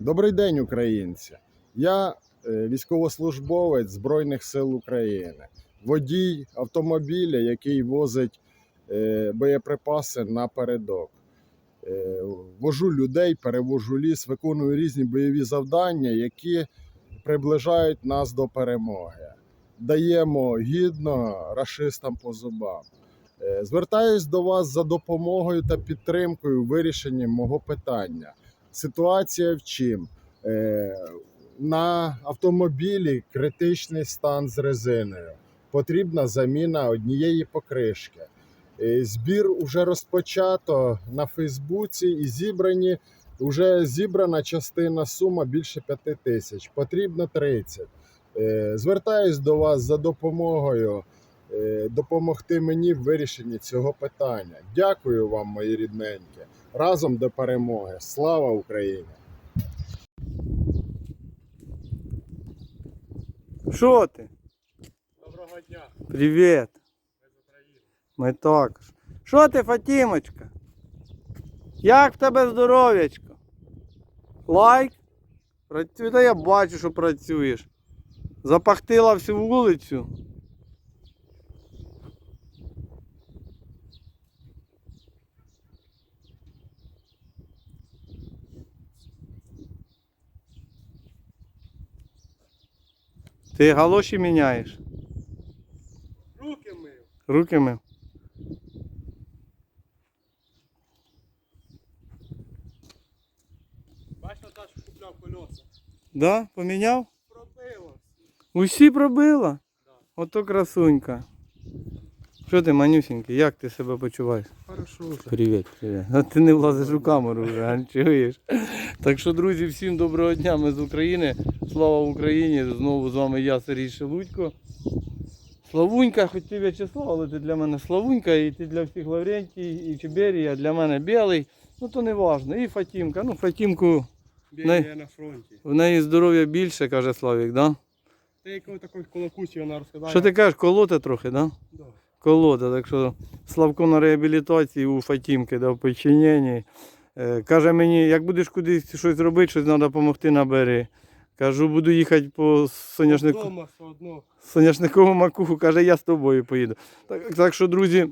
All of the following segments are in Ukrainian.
Добрий день, українці. Я е, військовослужбовець Збройних сил України, водій автомобіля, який возить е, боєприпаси на передок. Е, Вожу людей, перевожу ліс, виконую різні бойові завдання, які приближають нас до перемоги. Даємо гідно рашистам по зубам. Звертаюсь до вас за допомогою та підтримкою у вирішенні мого питання. Ситуація в чим? Е, На автомобілі критичний стан з резиною. Потрібна заміна однієї покришки. Е, Збір вже розпочато на Фейсбуці і зібрані. Вже зібрана частина сума більше 5 тисяч. Потрібно 30. Е, Звертаюсь до вас за допомогою допомогти мені в вирішенні цього питання. Дякую вам, мої рідненькі. Разом до перемоги. Слава Україні! Що ти? Доброго дня, Привіт. ми з України. Ми також. Що ти, Фатімочка? Як в тебе здоров'ячко? Лайк? Працює, та я бачу, що працюєш. Запахтила всю вулицю. Ти галоші міняєш? Руки мив. Руки мив. Бачиш, Наташа купляв колеса. Да? Поміняв? Пробило. Усі пробила? Да. Ото красунька. Що ти, манюсінький, як ти себе почуваєш? Привіт, привіт. А ти не влазиш у камеру вже, а чуєш? Так що, друзі, всім доброго дня, ми з України. Слава Україні! Знову з вами я, Сергій Шелудько. Славунька, хоч ти В'ячеслав, але ти для мене Славунька, і ти для всіх Лаврентій, і Чеберій, а для мене Білий. Ну то не важно. І Фатімка. Ну, Фатімку, я на фронті. в неї здоров'я більше, каже Славік, да? Ти якого такої колокуці вона розказала. Що ти кажеш, колоти трохи, да? Да. Колода. Так що Славко на реабілітації у Фатімки, да, в підчиненні. Е, Каже мені, як будеш кудись щось робити, щось треба допомогти набери. Кажу, буду їхати по соняшнику, соняшниковому макуху. Каже, я з тобою поїду. Так, так що, друзі,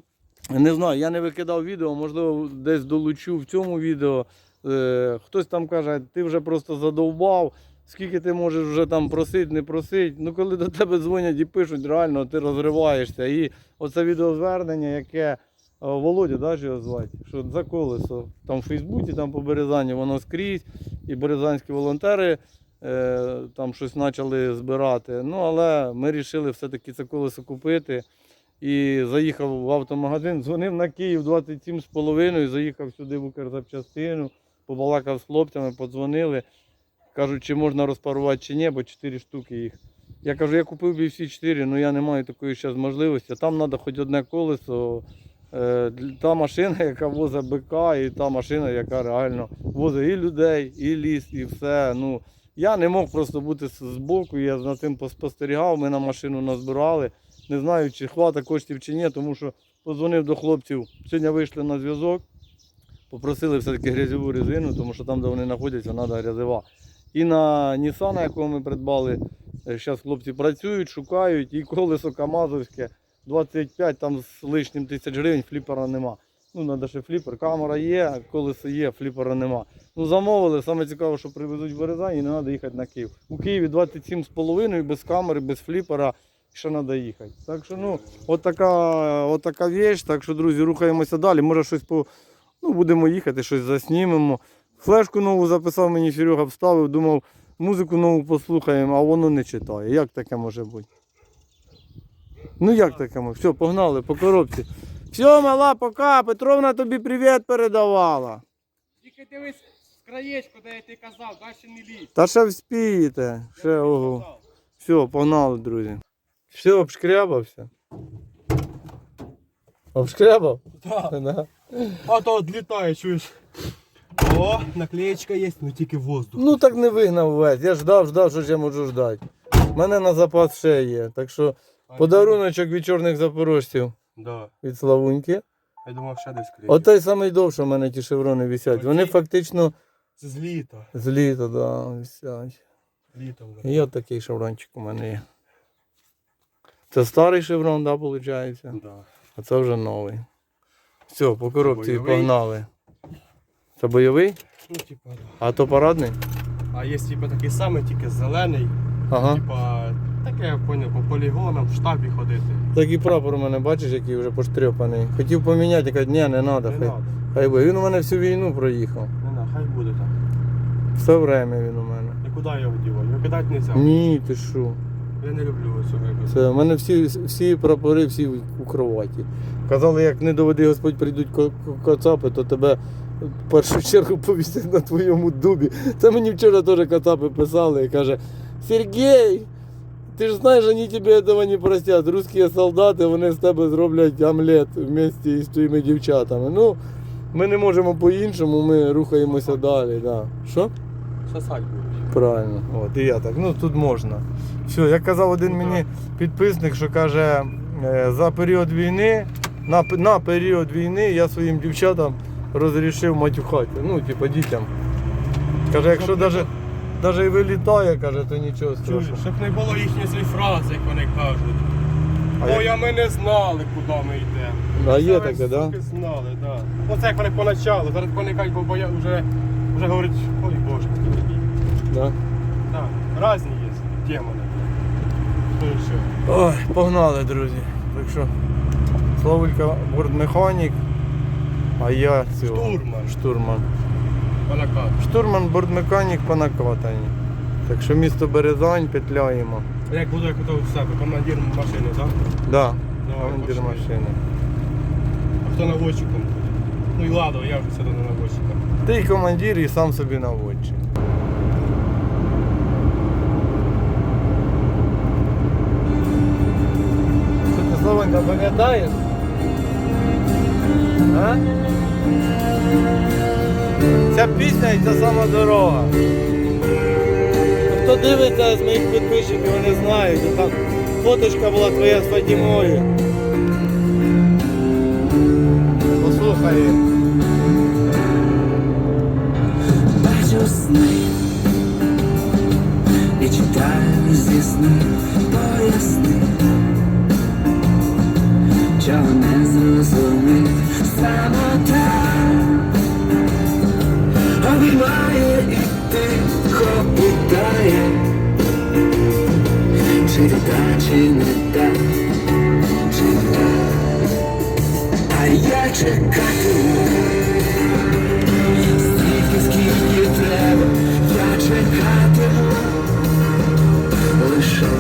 не знаю, я не викидав відео, можливо, десь долучу в цьому відео. Е, хтось там каже, ти вже просто задовбав. Скільки ти можеш вже там просити, не просити. Ну, коли до тебе дзвонять і пишуть, реально ти розриваєшся. І оце відеозвернення, яке е, Володя, да, його звати, що за колесо. Там в Фейсбуці, там по Березані, воно скрізь, і березанські волонтери е, там щось почали збирати. Ну, але ми вирішили все-таки це колесо купити. І заїхав в автомагазин, дзвонив на Київ 27,5, заїхав сюди в Укрзапчастину, побалакав з хлопцями, подзвонили. Кажуть, чи можна розпарувати чи ні, бо 4 штуки їх. Я кажу, я купив би всі 4, але я не маю такої зараз можливості. Там треба хоч одне колесо. Е, Та машина, яка возить БК, і та машина, яка реально возить і людей, і ліс, і все. Ну, я не мог просто бути з- збоку, я за цим поспостерігав, ми на машину назбирали. Не знаю, чи хватить коштів чи ні, тому що подзвонив до хлопців. Сьогодні вийшли на зв'язок, попросили все-таки грязьову резину, тому що там, де вони знаходяться, треба грязева. І на Nissan, якого ми придбали, зараз хлопці працюють, шукають, і колесо Камазовське 25 там з лишнім тисяч гривень, фліпера нема. Ну, треба ще фліпер. Камера є, колесо є, фліпера нема. Ну, замовили, саме цікаво, що привезуть в Березань і не треба їхати на Київ. У Києві 27,5 без камери, без фліпера, ще треба їхати. Так що, ну, от така віч. Так що, друзі, рухаємося далі. Може щось по. Ну, будемо їхати, щось заснімемо. Флешку нову записав мені Серега, вставив, думав, музику нову послухаємо, а воно не читає. Як таке може бути? Ну як таке може? Все, погнали по коробці. Все, мала, пока. Петровна тобі привіт передавала. Тільки дивись в краєчку, де я ти казав, далі не лізь. Та ще вспієте. Ще ого. Все, погнали, друзі. Все, обшкрябався. Обшкрябав? Да. Да. А то відлітає, чуєш. О, наклеєчка є, ну тільки воздух. Ну так не вигнав весь. Я ждав, ждав, що ж я можу ждати. У мене на запас ще є. Так що подаруночок від чорних запорожців Да. від Славуньки. Я думав, ще десь клеїть. Отой самий довше в мене ті шеврони висять. Вони Оті? фактично Це з літа. З літа, да, висять. Літом. І от такий шеврончик у мене є. Це старий шеврон, да, виходить? Да. А це вже новий. Все, по коробці бойовий. погнали. Це бойовий? Ну, типа, да. А то парадний? А є типа такий самий, тільки зелений. Ага. Типа, таке я поняв, по полігонам, в штабі ходити. Такий прапор у мене, бачиш, який вже поштрьопаний. Хотів поміняти, кажуть, ні, не треба. Не Хай, надо. хай буде. Він у мене всю війну проїхав. Не надо, хай буде так. Все время він у мене. Нікуди його дівати, його кидати не можна. Ні, ти що? Я не люблю цього якось. Це, у мене всі, всі прапори всі у кроваті. Казали, як не доведи Господь прийдуть ко- ко- кацапи, то тебе в першу чергу повісять на твоєму дубі. Це мені вчора теж кацапи писали і каже, Сергій, ти ж знаєш, вони тебе цього не простять. Русські солдати, вони з тебе зроблять омлет вместе з твоїми дівчатами. Ну, ми не можемо по-іншому, ми рухаємося далі. Да. Що? Сосать будуть. Правильно, от і я так. Ну тут можна. Все, як казав один Ну, мені підписник, що каже, е, за період війни, на, на період війни я своїм дівчатам розрішив матюхати. Ну, типу дітям. Каже, якщо навіть навіть і вилітає, каже, то нічого страшного. щоб не було їхньої цієї фрази, як вони кажуть. А Ой, як- а ми не знали, куди ми йдемо. А є таке, да? суки, знали, да. Оце як вони поначалу, зараз вони кажуть, бо боя вже, вже говорять, ой Боже, який такий. Да. Так, різні є демони. Ну і що? Ой, погнали, друзі. Так що, Славулька бортмеханік, а я цього, Штурман. штурман. Панакат. Штурман бортмеханік по накатанні. Так що місто Березань петляємо. Як буду, як у себе, командир машини, так? Да, командир пошли. машини. А хто наводчиком буде? Ну і ладно, я вже сюди не наводчиком. Ти командир і сам собі наводчик. Ти Славенька пам'ятаєш? А? Ця пісня і ця сама дорога. Хто дивиться з моїх підписчиків, вони знають, що там фоточка була твоя з Фатімою. Послухай. Бачу сни і читаю зі снів поясни, чого не зрозумів самота. Обіймає і тихо питає, чи та, чи не так, чи так, а я треба, я чекатиму. Лише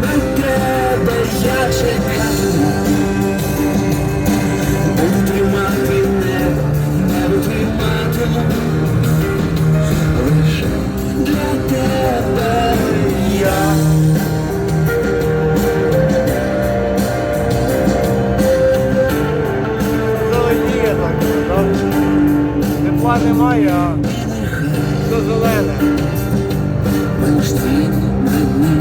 на тебе я чекатиму. Лише для тебе я. Зеленіє так, так? Тепла немає, а все зелене. Ми ж на дні,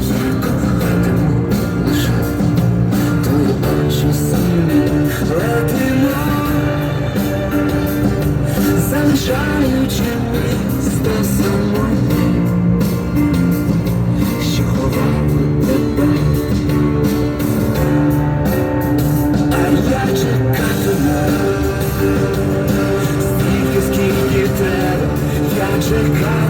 я кохатиму лише твої очі сині летимо, залишаючи місто самотнє, що ховало тебе. А я чекатиму, стільки, скільки треба, я чекатиму.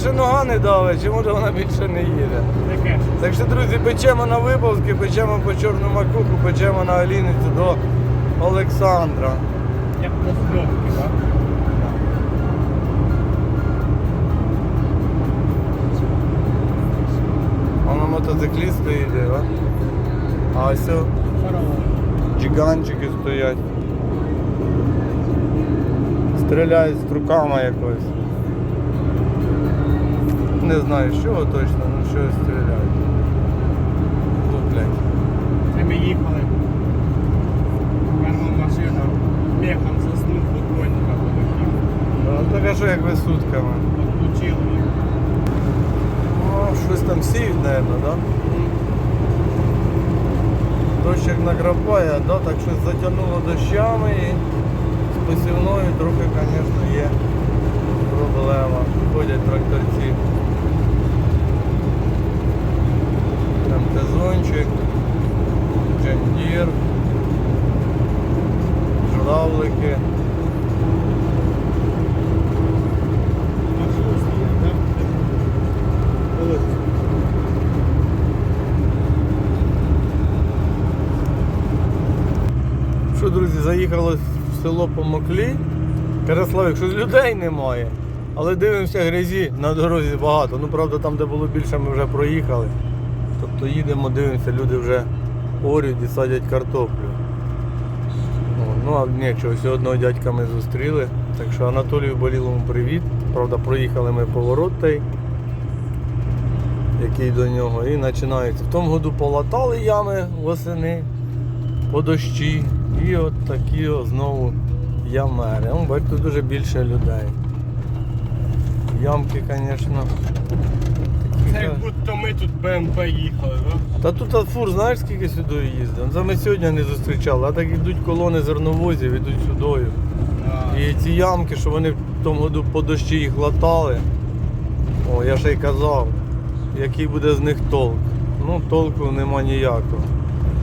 Більше нога не давить, чи може вона більше не їде. Таке. Так що, друзі, печемо на виповзки, печемо по чорну макуху, печемо на Аліницю до Олександра. Як розльовки, так? А на мотоциклісти йде, а? Ось джиганчики стоять. Стріляють з труками якось. Не знаю, з чого точно, ну щось стріляють. Луплять. Це ми їхали. Перша машина. Мехом заснув футбольника полетів. Ну, так а що як ви сутками? Відключили їх. Ну, щось там сіють, мабуть, да? Дощик накрапає, да? так щось затягнуло дощами і з посівною трохи, звісно, є проблема. Ходять тракторці. МТЗончик, Джендір, журавлики. Що, друзі, заїхали в село Помоклі. Каже Славік, що людей немає. Але дивимося, грязі на дорозі багато. Ну, правда, там, де було більше, ми вже проїхали. Тобто їдемо, дивимося, люди вже орють і садять картоплю. О, ну, а нічого, все одного дядька ми зустріли. Так що Анатолію Болілому привіт. Правда, проїхали ми поворот той, який до нього. І починається. В тому году полатали ями восени по дощі. І от такі знову ямери. Ну, бачите, дуже більше людей. Ямки, звісно. Це як будто ми тут БМП їхали, так? Та тут фур, знаєш, скільки сюди їздить? Це ми сьогодні не зустрічали, а так йдуть колони зерновозів, йдуть сюдою. І ці ямки, що вони в тому году по дощі їх латали. О, я ще й казав, який буде з них толк. Ну, толку нема ніякого.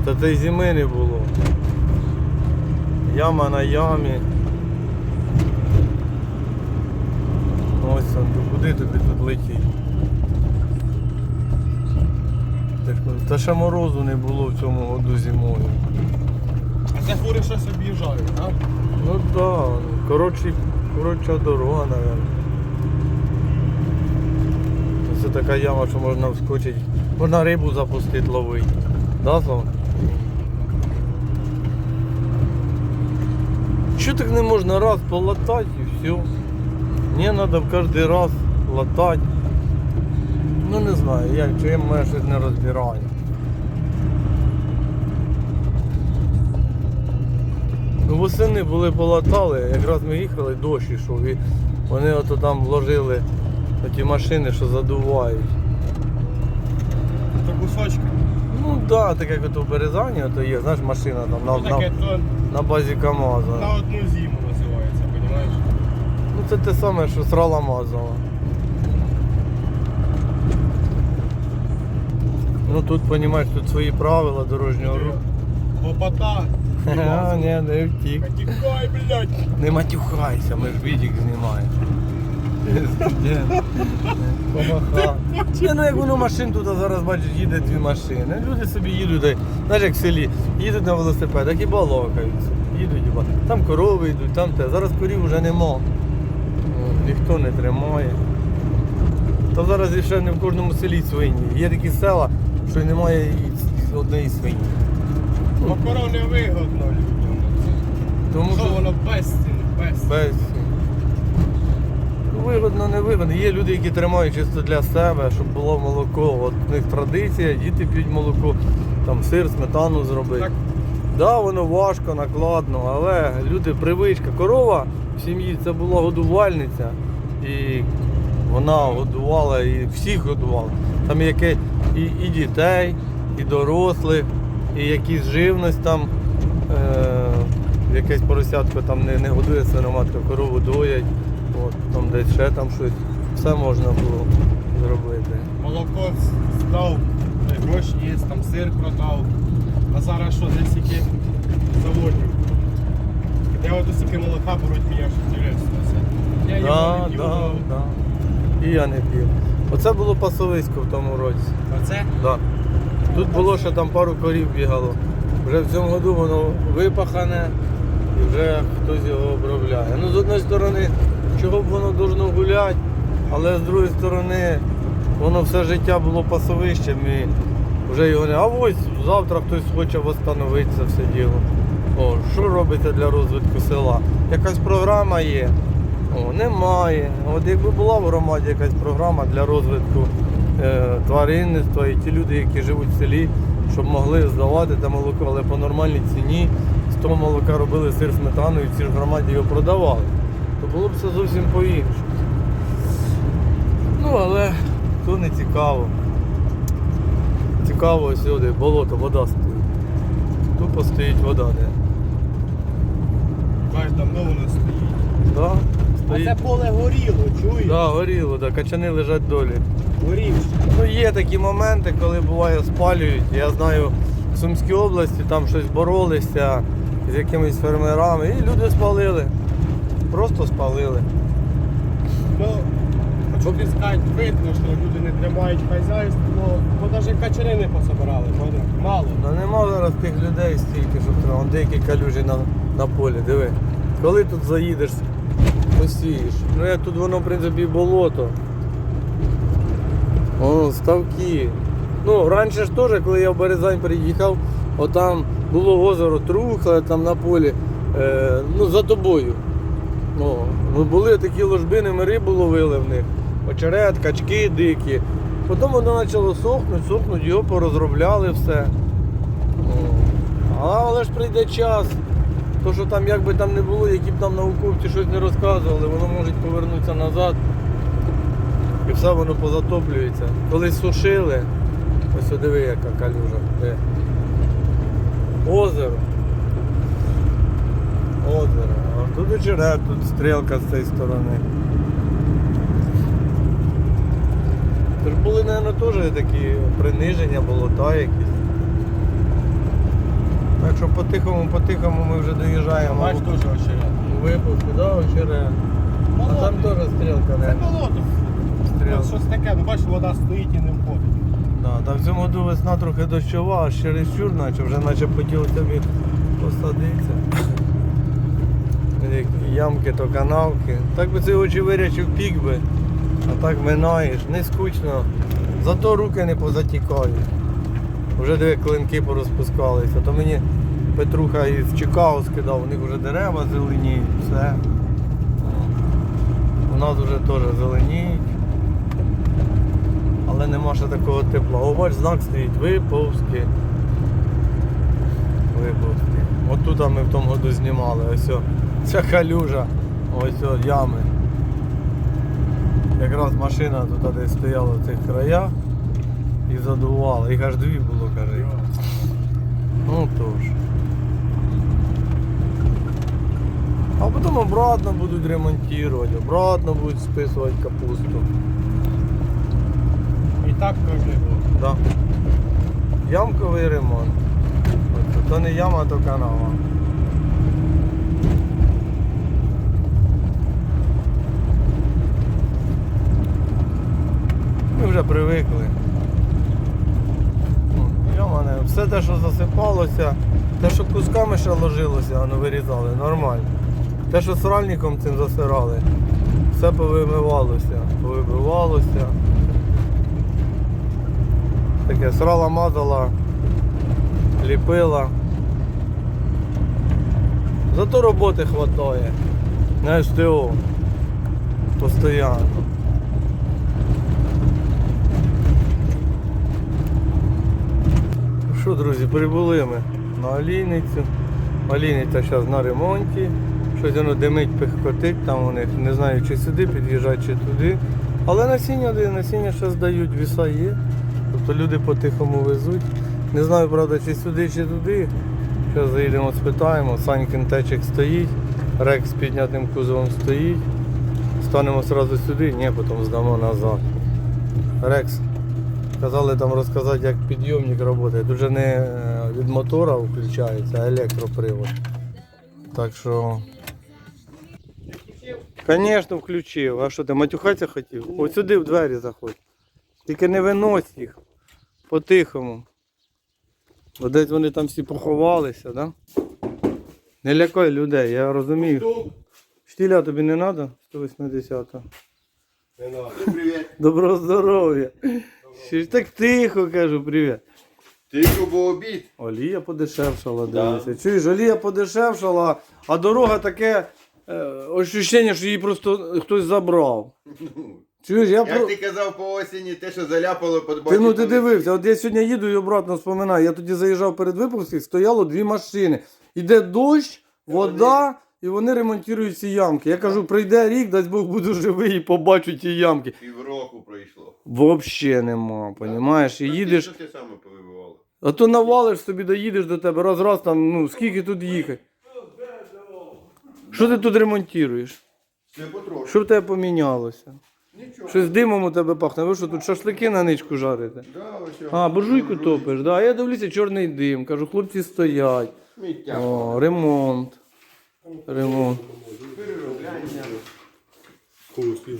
Та та й зими не було. Яма на ямі. Ось там, куди тобі тут летіть? Та ще морозу не було в цьому году зимою. А це фури щось об'їжджають, так? Ну так, да, коротші, коротша дорога, мабуть. Це така яма, що можна вскочити. Можна рибу запустити ловити. Да, Слава? Чого так не можна раз полатати і все? Мені треба в кожен раз латати. Ну не знаю, як, чи я щось не розбираю. Ну, восени були полатали, якраз ми їхали, дощ ішов, і вони ото там вложили ті машини, що задувають. Це кусочки. Ну так, да, так як ото в Березані ото є, знаєш, машина там Ну, на, таке на, то на базі на одну зиму називається, розумієш? Ну це те саме, що срала мазала. Ну тут, розумієш, тут свої правила дорожнього руху. Лопата. А, ні, не втік. Тікай, блядь. Не матюхайся, ми ж відік знімаємо. Помахав. Ні, ну як воно машин тут зараз бачиш, їде дві машини. Люди собі їдуть, знаєш, як в селі, їдуть на велосипедах і балакаються. Їдуть і Там корови йдуть, там те. Зараз корів вже нема. Ніхто не тримає. Та зараз ще не в кожному селі свині. Є такі села, що й немає і однієї свині. Бо коров не вигодно людям. Тому Що воно без ціни, без ціни. без. Ну, вигодно, не вигодно. Є люди, які тримають чисто для себе, щоб було молоко. От у них традиція, діти п'ють молоко, там сир, сметану зробити. Так. Да, воно важко, накладно, але люди привичка. Корова в сім'ї це була годувальниця. І вона годувала і всіх годувала. Там яке і, і дітей, і дорослих, і якісь живність там. Е, якесь поросятко там не, не годує свиноматка, корову доять, от, там десь ще там щось. Все можна було зробити. Молоко здав, гроші є, там сир продав. А зараз що, десь які заводів. Де от стільки молока беруть мені аж інтересно. Я його Да, не п'ю, да, ну, да. І я не п'ю. Оце було пасовисько в тому році. Оце? Да. Тут було, що там пару корів бігало. Вже в цьому году воно випахане і вже хтось його обробляє. Ну, з одної сторони, чого б воно должно гуляти, але з другої сторони, воно все життя було пасовищем і вже його не. А ось завтра хтось хоче встановити це все діло. О, що робиться для розвитку села? Якась програма є. О, немає. От якби була в громаді якась програма для розвитку е, тваринництва і ті люди, які живуть в селі, щоб могли здавати те молоко, але по нормальній ціні з того молока робили сир сметану і в цій ж громаді його продавали, то було б все зовсім по-іншому. Ну, але то не цікаво. Цікаво сюди, болото, вода стоїть. Тупо стоїть вода, де. Бачиш, давно воно стоїть. Да, А це поле горіло, чуєш? Да, горіло, да, качани лежать долі. Горівши. Ну, є такі моменти, коли буває спалюють. Я знаю, в Сумській області там щось боролися з якимись фермерами, і люди спалили. Просто спалили. Ну, хочу сказати, видно, що люди не тримають хазяйство, бо навіть качани не пособирали, мало. Ну нема зараз тих людей стільки, щоб треба. Деякі калюжі на, на полі, диви. Коли тут заїдеш, посієш. Ну як тут воно, в принципі, болото. О, ставки. Ну, раніше ж теж, коли я в Березань приїхав, отам було озеро Трухле, там на полі, е, ну, за тобою. Ну, ну, були такі ложбини, ми рибу ловили в них. Очерет, качки дикі. Потім воно почало сохнути, сохнути, його порозробляли все. О. Але ж прийде час. То, що там як би там не було, які б там науковці щось не розказували, воно може повернутися назад. І все воно позатоплюється. Колись сушили, ось диви, яка калюжа. Де? Озеро. Озеро. А тут очерет, тут стрілка з цієї сторони. Тож були, мабуть, теж такі приниження, болота якісь. Так що по-тихому, по-тихому ми вже доїжджаємо. Бачиш теж очерет. у випуску, да, очерет. А там теж стрілка, Це болото. Стрілка. Щось таке, ну бачиш, вода стоїть і не входить. Да, та в цьому году весна трохи дощова, аж через чур, наче вже наче хотілося тобі посадитися. Які Ямки то канавки. Так би цей очі вирячив пік би, а так минаєш, не скучно. Зато руки не позатікають. Вже диви клинки порозпускалися. То мені Петруха із Чикаго скидав, у них вже дерева зеленіють, все. У нас вже теж зеленіють. Але нема ще такого тепла. О, бач, знак стоїть Виповський. Виповський. От тут ми в тому году знімали. Ось о, ця калюжа, ось о, ями. Якраз машина тут десь стояла в цих краях і задувала. Їх аж дві було, каже. Ну тож. А потім обратно будуть ремонтувати, обратно будуть списувати капусту. І так кожен год. Да. Ямковий ремонт. От, то не яма, то канава. Ми вже привикли. Ну, Яма не. Все те, що засипалося, те, що кусками ще ложилося, воно вирізали, нормально. Те, що сральником цим засирали, все повимивалося, повибивалося таке срала мазала, ліпила. Зато роботи вистачає на СТО. Постоянно. Ну Що, друзі, прибули ми на Олійницю. Олійниця зараз на ремонті. Щось воно димить, пихкотить там у них. Не знаю, чи сюди під'їжджати, чи туди. Але насіння, насіння ще здають, віса є. Тобто люди по-тихому везуть. Не знаю, правда, чи сюди, чи туди. Зараз заїдемо, спитаємо. Санькин течик стоїть, рекс з піднятим кузовом стоїть. Станемо одразу сюди, ні, потім здамо назад. Рекс. Казали там розказати, як підйомник працює. Тут же не е, від мотора включається, а електропривод. Так що. Звісно, включив. А що ти матюхатися хотів? Ось сюди в двері заходь. Тільки не винось їх. По-тихому. Бо десь вони там всі поховалися, да? Не лякай людей, я розумію. Штіля тобі не треба? 180. Не надо. Доброго здоров'я. Що ж так тихо кажу, привіт. Тихо був обід. Олія подешевшала, дивися. Чуєш, олія подешевшала, а дорога таке е, ощущення, що її просто хтось забрав. Чуєш, я Як про. ти казав по осені, те, що заляпало, Ти ну ти дивився, от я сьогодні їду і обратно вспоминаю. Я тоді заїжджав перед випуском, стояло дві машини. Іде дощ, вода, і вони ремонтують ці ямки. Я кажу, прийде рік, дасть Бог буду живий і побачу ті ямки. Півроку пройшло. Взагалі нема, понімаєш? І їдеш. Що ти саме повибивало? А то навалиш собі, доїдеш до тебе, раз раз там, ну скільки тут їхати. Що ти тут ремонтуєш? Це потрошку. Що в тебе помінялося? Нічого. Щось димом у тебе пахне. Ви що тут шашлики на ничку жарите? Да, ось А, буржуйку топиш, да. А я дивлюся, чорний дим. Кажу, хлопці стоять. Сміття. О, ремонт. Ремонт. Переробляння.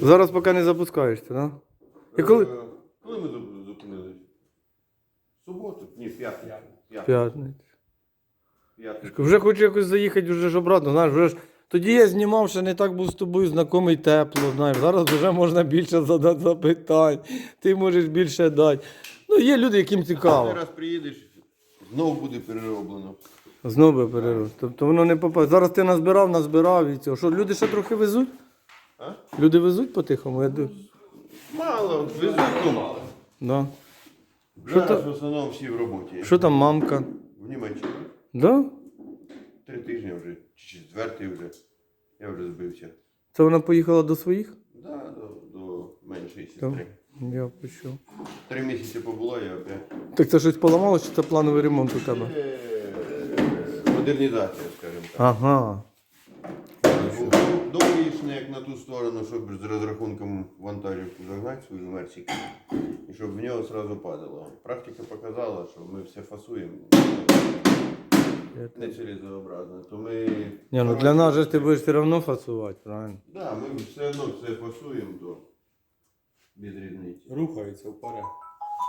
Зараз поки не запускаєшся, да? І коли? Е, Коли ми зуп- зупинились? Суботу? Ні, п'ятницю. П'ятницю. П'ятницю. Вже хочу якось заїхати вже ж обратно. Знаєш, вже ж тоді я знімав, ще не так був з тобою знайомий тепло. Знаєш, зараз вже можна більше задати запитань. Ти можеш більше дати. Ну, є люди, яким цікаво. Ти Раз приїдеш, знову буде перероблено. Знову перерив. Тобто воно не попаде. Зараз ти назбирав, назбирав і цього. Що, люди ще трохи везуть? А? Люди везуть по-тихому, я див- Мало, везуть, ну мало. Да. Що Зараз в основному всі в роботі. Що там мамка? В Німеччині. Да? Три тижні вже, чи четвертий вже. Я вже збився. Це вона поїхала до своїх? Да, до, до меншої сестри. Я почув. Три місяці побула, я опять. Так це щось поламало, чи це плановий ремонт у тебе? Е, Модернізація, скажімо так. Ага. Довгішне, як на ту сторону, щоб з розрахунком вантажівку загнати свою мерсіку, і щоб в нього одразу падало. Практика показала, що ми все фасуємо не цілізообразно. То ми. Ні, ну для нас же ти будеш все одно фасувати, правильно? Да, ми все одно все фасуємо, то без різниці. Рухається вперед.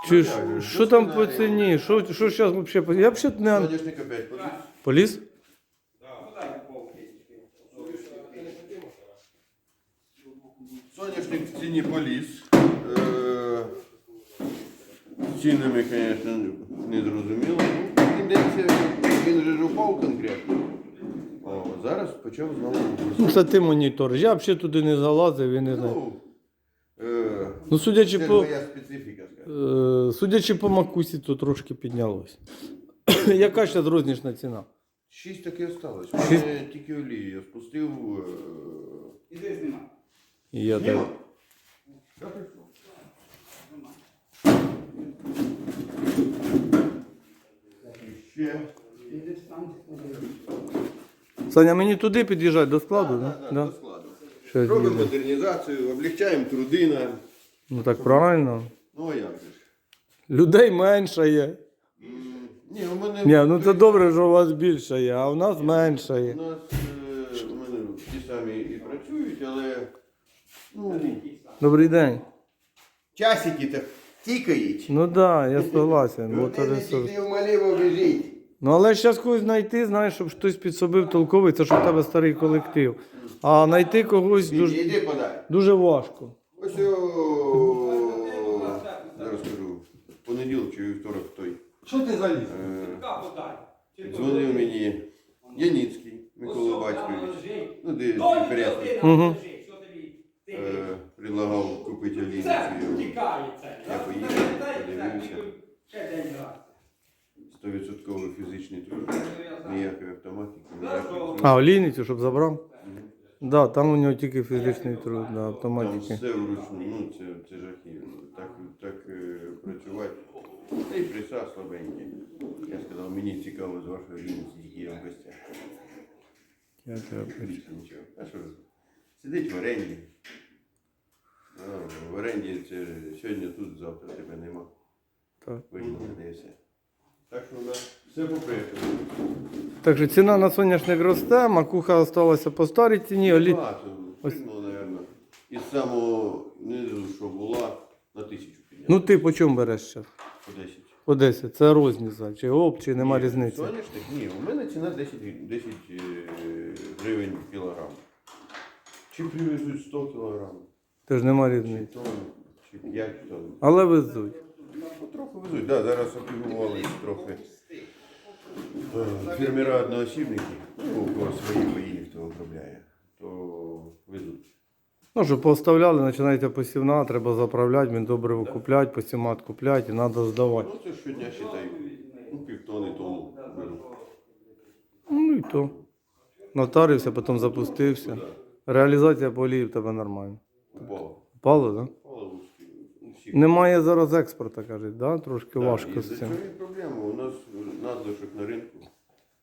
Чи ж, що там по ціні? Що, зараз взагалі? Я б ще не поліз. Соняшник в ціні поліз. Е, З цінами, звісно, не зрозуміло. Ну, Тенденція, він же ж упав конкретно. О, зараз почав знову. Ну, це ти моніториш. Я взагалі туди не залазив і не знаю. Ну, е, Ну, судячи це по, моя специфіка, скажімо. е, судячи по макусі, то трошки піднялось. Яка ще рознічна ціна? Шість таки осталось. Шість? У мене тільки олії я спустив. е, І я так. Саня, мені туди під'їжджати до складу, Да, так? да, Да? до складу. Робимо їде. модернізацію, облегчаємо труди нам. Ну так правильно. Ну а як же ж? Людей менше є. М, Ні, у мене. Ні, ну це добре, що у вас більше є, а у нас менше У нас е, у мене ті самі і працюють, але. Ну, Добрий день. часики так тікають. Ну так, да, я согласен. Тільки вмаліво біжить. Ну але зараз когось знайти, знаєш, щоб хтось підсобив толковий, це ж у тебе старий колектив. А знайти когось Дуже... дуже, Іди подай. дуже важко. Ось о... зараз скажу. Понеділок чи вівторок той. Що ти заліз? Е, Дзвонив мені Яніцький Микола Батькович. Ну, де приятний. Угу. Е, предлагав купити олійницю. Я поїхав, подивився. 100% фізичний труд. Ніякої автоматики, ніякої. А, олійницю, щоб забрав? Так, да, там у нього тільки фізичний труд, да, Там автоматики. все вручну, ну це, це жахів. Так, так е, працювати. Та й приса слабенькі. Я сказав, мені цікаво з вашої олійниці, які я в гостях. Я тебе. Більше нічого. А що ж? Сидить в оренді. В оренді це сьогодні тут, завтра тебе нема. Так. І все. Так що у нас все по приїхали. Так що ціна на соняшник росте, макуха залишилася по старій ціні, олі... Багато. Пригнуло, мабуть. Із самого низу, що була, на тисячу підняли. Ну ти по чому береш зараз? по 10. По 10. Це розниця, чи оп, чи нема Ні, різниці. Соняшник? Ні, у мене ціна 10, гривень- 10 е, гривень кілограм. Чи привезуть 100 кілограм, Теж нема чи різниці. чи 5 тонн. Але везуть. Ну, трохи везуть, да, зараз опігувалися трохи. Е, Фермера одноосібники, ну, у кого свої паї, хто обробляє, то везуть. Ну, що поставляли, починається посівна, треба заправляти, він добре викупляти, посімат купляти і треба здавати. Ну, це щодня считай, ну, півтони тонну беру. Ну і то. Нотарився, потім запустився. Реалізація полів тебе нормально. Упало. Так? Упало в усі- у всіх. Немає зараз експорту, кажуть, да? трошки Так, важко і з цим. і проблема. У нас надлишок на ринку.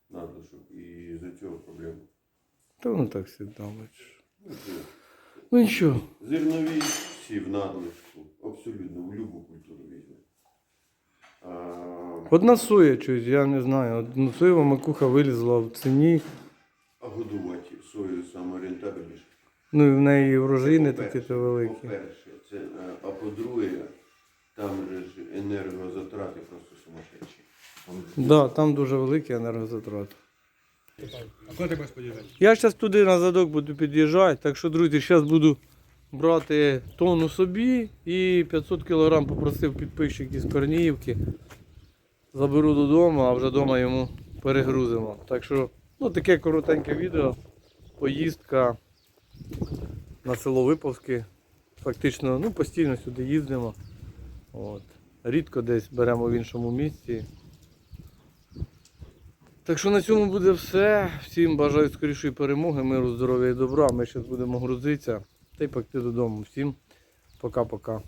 Надлишок. І за цього проблема. Та воно так завжди. бачиш. Ну, це Ну нічого. Зернові всі в надлишку. Абсолютно, в будь-яку культуру візьме. А, Одна соя щось, я не знаю. Одна соєва макуха вилізла в ціні. а годувати сою саме рентабельніше. Ну і в неї По-перше, такі то великі. По-перше, це, е, а по-друге, там же ж енергозатрати просто сумасшедші. Так, да, там дуже великі енергозатрати. А коли ти будеш? Я зараз туди на задок буду під'їжджати, так що, друзі, зараз буду брати тонну собі і 500 кг попросив підписчик із Корніївки. Заберу додому, а вже вдома йому перегрузимо. Так що, ну таке коротеньке відео. Поїздка на село Виповське. Фактично, ну, постійно сюди їздимо. От. Рідко десь беремо в іншому місці. Так що на цьому буде все. Всім бажаю скорішої перемоги, миру, здоров'я і добра. Ми зараз будемо грузитися та й пекти додому. Всім пока-пока.